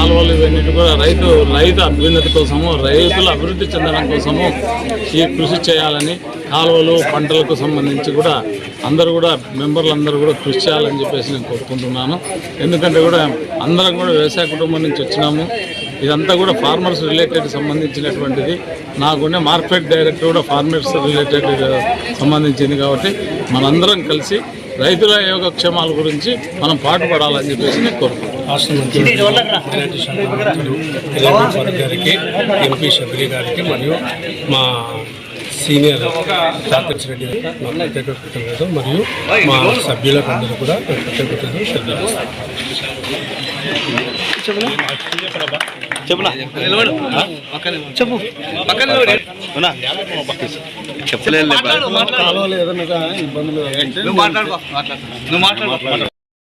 కాలువలు ఇవన్నీ కూడా రైతు రైతు అభ్యున్నతి కోసము రైతుల అభివృద్ధి చెందడం కోసము ఈ కృషి చేయాలని కాలువలు పంటలకు సంబంధించి కూడా అందరూ కూడా మెంబర్లు అందరూ కూడా కృషి చేయాలని చెప్పేసి నేను కోరుకుంటున్నాను. ఎందుకంటే కూడా అందరం కూడా వ్యవసాయ కుటుంబం నుంచి వచ్చినాము. ఇదంతా కూడా ఫార్మర్స్ రిలేటెడ్ సంబంధించినటువంటిది. నాకుండే మార్కెట్ డైరెక్టర్ కూడా ఫార్మర్స్ రిలేటెడ్ సంబంధించింది కాబట్టి మనందరం కలిసి రైతుల యోగక్షేమాల గురించి మనం పాటుపడాలని చెప్పేసి నేను కోరుకుంటున్నాను. గారికి ఎంపీ గారికి మరియు మా సీనియర్ డాక్టర్ రెడ్డి నా ప్రత్యేక కృతజ్ఞతలు. మరియు మా సభ్యులకు అందరూ కూడా ప్రత్యేక కృతజ్ఞతలు. చెప్పునా? చెప్పు. చెప్పలేదు ఇబ్బందులు నువ్వు మాట్లాడు నువ్వు మాట్లాడు